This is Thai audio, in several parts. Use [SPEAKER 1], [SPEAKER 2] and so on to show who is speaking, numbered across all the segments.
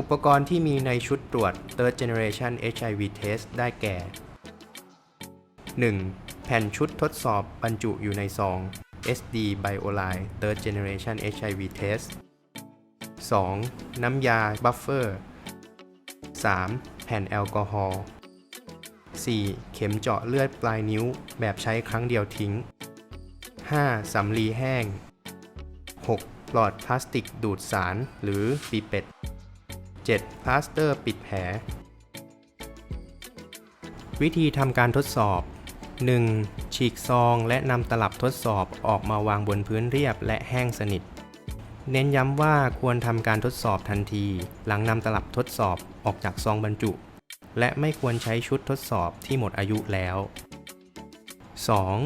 [SPEAKER 1] อุปกรณ์ที่มีในชุดตรวจ Third Generation HIV Test ได้แก่ 1. แผ่นชุดทดสอบบรรจุอยู่ในซอง SD BioLine Third Generation HIV Test 2. น้ำยาบัฟเฟอร์ 3. แผ่นแอลกอฮอล์ 4. เข็มเจาะเลือดปลายนิ้วแบบใช้ครั้งเดียวทิ้ง 5. สำลีแห้ง 6. หลอดพลาสติกดูดสารหรือปีเป็ด 7. พลาสเตอร์ปิดแผล วิธีทำการทดสอบ 1. ฉีกซองและนำตลับทดสอบออกมาวางบนพื้นเรียบและแห้งสนิท เน้นย้ำว่าควรทำการทดสอบทันที หลังนำตลับทดสอบออกจากซองบรรจุ และไม่ควรใช้ชุดทดสอบที่หมดอายุแล้ว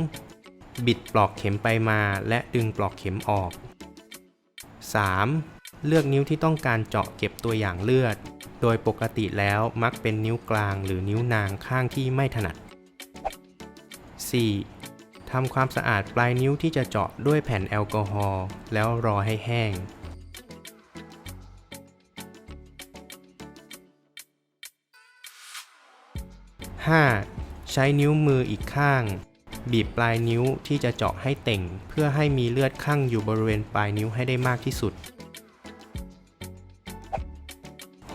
[SPEAKER 1] 2. บิดปลอกเข็มไปมาและดึงปลอกเข็มออก 3. เลือกนิ้วที่ต้องการเจาะเก็บตัวอย่างเลือด โดยปกติแล้วมักเป็นนิ้วกลางหรือนิ้วนางข้างที่ไม่ถนัด 4. ทำความสะอาดปลายนิ้วที่จะเจาะด้วยแผ่นแอลกอฮอล์แล้วรอให้แห้ง 5. ใช้นิ้วมืออีกข้าง บีบปลายนิ้วที่จะเจาะให้เต่ง เพื่อให้มีเลือดข้างอยู่บริเวณปลายนิ้วให้ได้มากที่สุด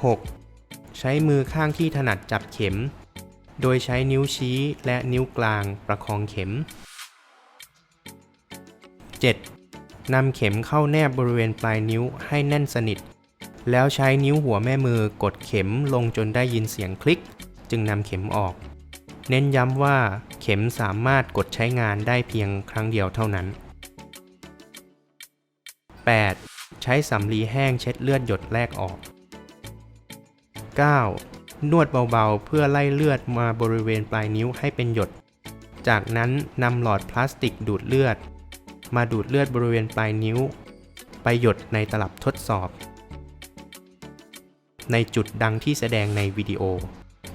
[SPEAKER 1] 6. ใช้มือข้างที่ถนัดจับเข็ม โดยใช้นิ้วชี้และนิ้วกลางประคองเข็ม 7. นำเข็มเข้าแนบบริเวณปลายนิ้วให้แน่นสนิท แล้วใช้นิ้วหัวแม่มือกดเข็มลงจนได้ยินเสียงคลิก จึงนำเข็มออก เน้นย้ำว่าเข็มสามารถกดใช้งานได้เพียงครั้งเดียวเท่านั้น 8. ใช้สำลีแห้งเช็ดเลือดหยดแรกออก 9. นวดเบาๆ เพื่อไล่เลือดมาบริเวณปลายนิ้วให้เป็นหยด จากนั้นนำหลอดพลาสติกดูดเลือด มาดูดเลือดบริเวณปลายนิ้ว ไปหยดในตลับทดสอบ ในจุดดังที่แสดงในวิดีโอ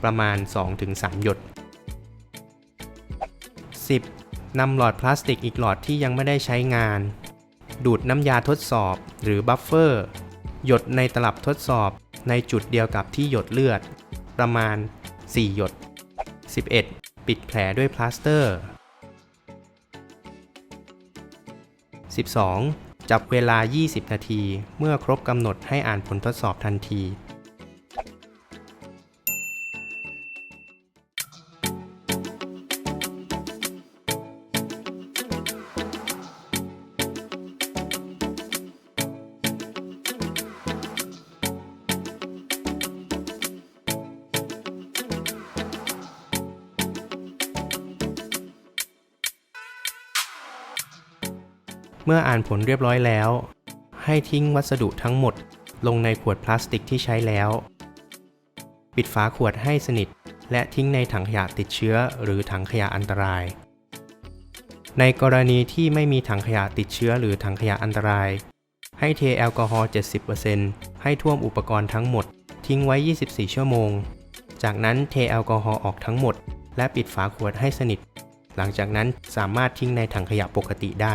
[SPEAKER 1] ประมาณ 2-3 หยด 10. นำหลอดพลาสติกอีกหลอดที่ยังไม่ได้ใช้งาน ดูดน้ำยาทดสอบหรือบัฟเฟอร์หยดในตลับทดสอบ ในจุดเดียวกับที่หยดเลือด ประมาณ 4 หยด 11. ปิดแผลด้วยพลาสเตอร์ 12. จับเวลา 20 นาที เมื่อครบกำหนดให้อ่านผลทดสอบทันที เมื่ออ่านผลเรียบร้อยแล้ว ให้ทิ้งวัสดุทั้งหมดลงในขวดพลาสติกที่ใช้แล้ว ปิดฝาขวดให้สนิท และทิ้งในถังขยะติดเชื้อ หรือถังขยะอันตราย ในกรณีที่ไม่มีถังขยะติดเชื้อหรือถังขยะอันตราย ให้เทแอลกอฮอล์ 70%ให้ท่วมอุปกรณ์ทั้งหมด ทิ้งไว้ 24 ชั่วโมง จากนั้นเทแอลกอฮอล์ออกทั้งหมด และปิดฝาขวดให้สนิท หลังจากนั้นสามารถทิ้งในถังขยะปกติได้